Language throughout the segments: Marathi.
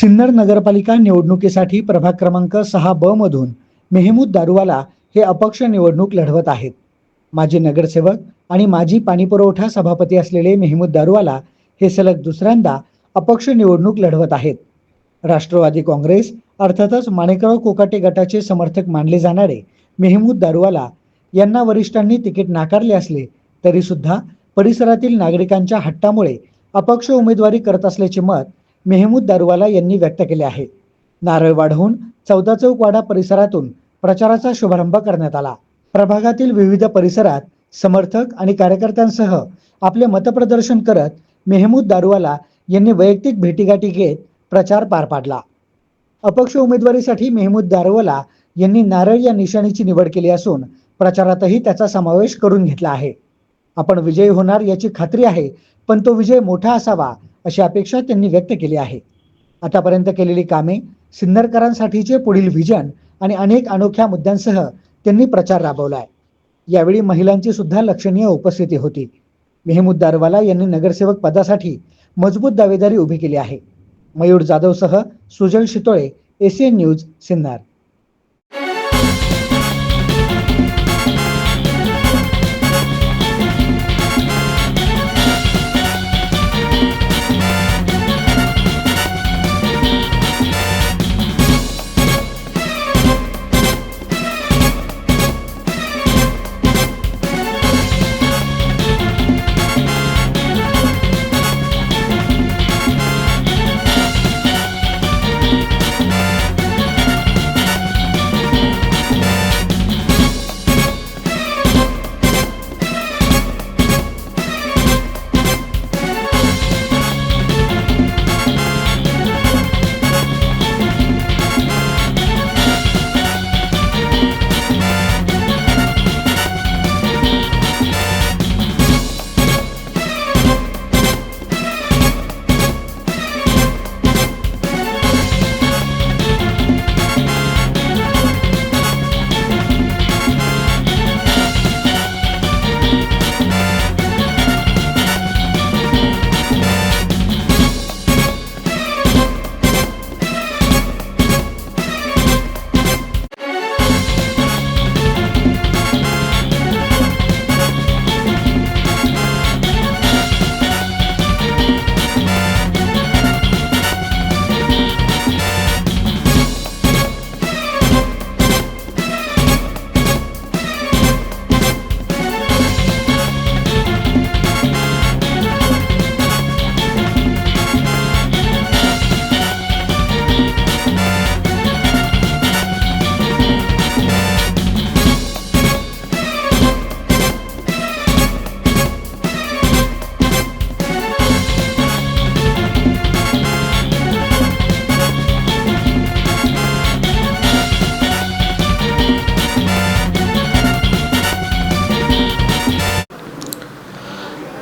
सिन्नर नगरपालिका निवडणुकीसाठी प्रभाग क्रमांक सहा ब मधून मेहमूद दारुवाला हे अपक्ष निवडणूक लढवत आहेत. माजी नगरसेवक आणि माजी पाणीपुरवठा सभापती असलेले मेहमूद दारुवाला हे सलग दुसऱ्यांदा अपक्ष निवडणूक लढवत आहेत. राष्ट्रवादी काँग्रेस अर्थातच माणिकराव कोकाटे गटाचे समर्थक मानले जाणारे मेहमूद दारुवाला यांना वरिष्ठांनी तिकीट नाकारले असले तरी सुद्धा परिसरातील नागरिकांच्या हट्टामुळे अपक्ष उमेदवारी करत असल्याचे मत मेहमूद दारुवाला यांनी व्यक्त केले आहे. नारळवाडहून चौदा चौकवाडा परिसरातून प्रचाराचा शुभारंभ करण्यात आला. प्रभागातील विविध परिसरात समर्थक आणि कार्यकर्त्यांसह आपले मतप्रदर्शन करत मेहमूद दारुवाला यांनी वैयक्तिक भेटीगाठी घेत प्रचार पार पाडला. अपक्ष उमेदवारीसाठी मेहमूद दारुवाला यांनी नारळ या निशाणीची निवड केली असून प्रचारातही त्याचा समावेश करून घेतला आहे. आपण विजयी होणार याची खात्री आहे पण तो विजय मोठा असावा अशी अपेक्षा त्यांनी व्यक्त केली आहे. आतापर्यंत केलेली कामे सिन्नरकरांसाठीचे पुढील व्हिजन आणि अनेक अनोख्या मुद्द्यांसह त्यांनी प्रचार राबवला आहे यावेळी महिलांची सुद्धा लक्षणीय उपस्थिती होती. मेहमूद दारवाला यांनी नगरसेवक पदासाठी मजबूत दावेदारी उभी केली आहे. मयूर जाधवसह सुजल शितोळे एसीएन न्यूज सिन्नर.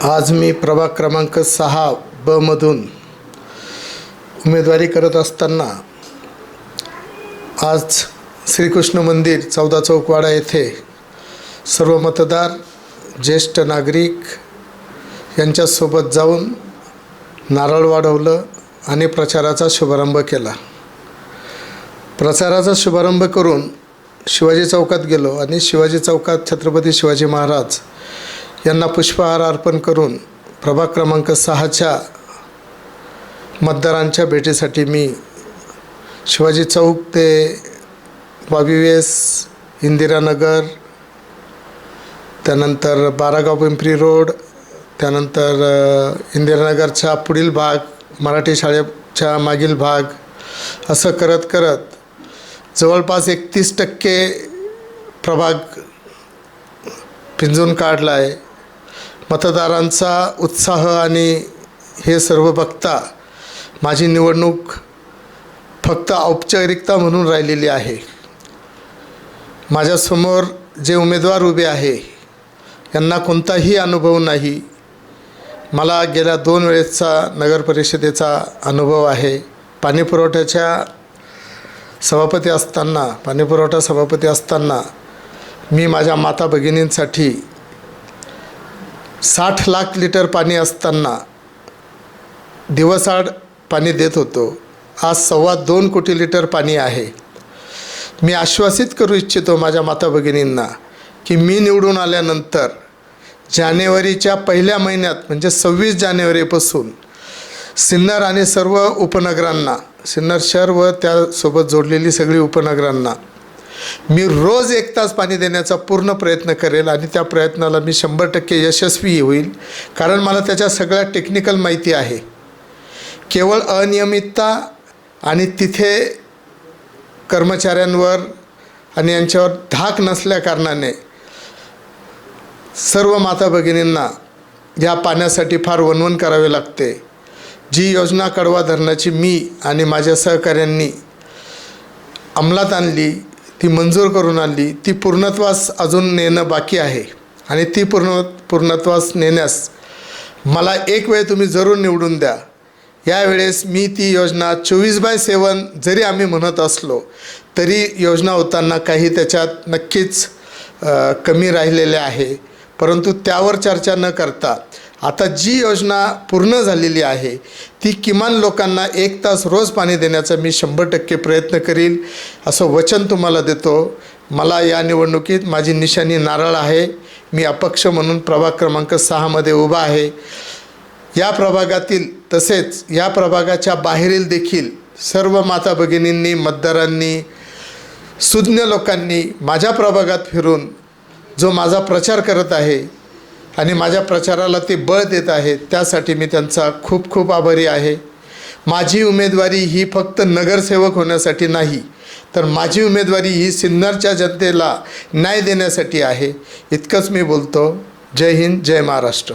आज मी प्रभाग क्रमांक सहा बमधून उमेदवारी करत असताना आज श्रीकृष्ण मंदिर चौदा चौकवाडा येथे सर्व मतदार ज्येष्ठ नागरिक यांच्यासोबत जाऊन नारळ वाढवलं आणि प्रचाराचा शुभारंभ केला. प्रचाराचा शुभारंभ करून शिवाजी चौकात गेलो आणि शिवाजी चौकात छत्रपती शिवाजी महाराज यांना पुष्पहार अर्पण करून प्रभाग क्रमांक सहाच्या मतदारांच्या भेटीसाठी मी शिवाजी चौक ते वावीवेस इंदिरानगर त्यानंतर बारागाव पिंपरी रोड त्यानंतर इंदिरानगरचा पुढील भाग मराठी शाळेच्या मागील भाग असं करत करत जवळपास एकतीस टक्के प्रभाग पिंजून काढला आहे मतदारांचा उत्साह आणि हे सर्व बघता माझी निवडणूक फक्त औपचारिकता म्हणून राहिलेली आहे. माझ्यासमोर जे उमेदवार उभे आहे यांना कोणताही अनुभव नाही. मला गेल्या दोन वेळेसचा नगर परिषदेचा अनुभव आहे. पाणीपुरवठ्याच्या सभापती असताना पाणीपुरवठा सभापती असताना मी माझ्या माता भगिनींसाठी साठ लाख लिटर पाणी असताना दिवसाआड पाणी देत होतो. आज सव्वा दोन कोटी लिटर पाणी आहे. मी आश्वासित करू इच्छितो माझ्या माता भगिनींना की मी निवडून आल्यानंतर जानेवारीच्या पहिल्या महिन्यात म्हणजे सव्वीस जानेवारीपासून सिन्नर आणि सर्व उपनगरांना सिन्नर शहर व त्यासोबत जोडलेली सगळी उपनगरांना मी रोज एक तास पाणी देण्याचा पूर्ण प्रयत्न करेल आणि त्या प्रयत्नाला मी शंभर टक्के यशस्वी होईल. कारण मला त्याच्या सगळ्या टेक्निकल माहिती आहे. केवळ अनियमितता आणि तिथे कर्मचाऱ्यांवर आणि यांच्यावर धाक नसल्या कारणाने सर्व माता भगिनींना या पाण्यासाठी फार वणवण करावे लागते. जी योजना कडवा धरणाची मी आणि माझ्या सहकाऱ्यांनी अंमलात आणली ती मंजूर करून आणली ती पूर्णत्वास अजून नेणं बाकी आहे. आणि ती पूर्ण पूर्णत्वास नेण्यास मला एक वेळ तुम्ही जरूर निवडून द्या. यावेळेस मी ती योजना चोवीस बाय सेवन जरी आम्ही म्हणत असलो तरी योजना होताना काही त्याच्यात नक्कीच कमी राहिलेले आहे. परंतु त्यावर चर्चा न करता आता जी योजना पूर्ण झालेली आहे ती किमान लोकांना एक तास रोज पाणी देण्याचा मी शंभर टक्के प्रयत्न करील असं वचन तुम्हाला देतो. मला या निवडणुकीत माझी निशाणी नारळ आहे. मी अपक्ष म्हणून प्रभाग क्रमांक सहामध्ये उभा आहे. या प्रभागातील तसेच या प्रभागाच्या बाहेरील देखील सर्व माता भगिनींनी मतदारांनी सुज्ञ लोकांनी माझ्या प्रभागात फिरून जो माझा प्रचार करत आहे आणि माझ्या प्रचाराला ते बळ देत आहे त्यासाठी मी त्यांचा खूप खूप आभारी आहे. माझी उमेदवारी ही फक्त नगरसेवक होण्यासाठी नाही तर माझी उमेदवारी ही सिन्नरच्या जनतेला न्याय देण्यासाठी आहे. इतकंच मी बोलतो. जय हिंद जय महाराष्ट्र.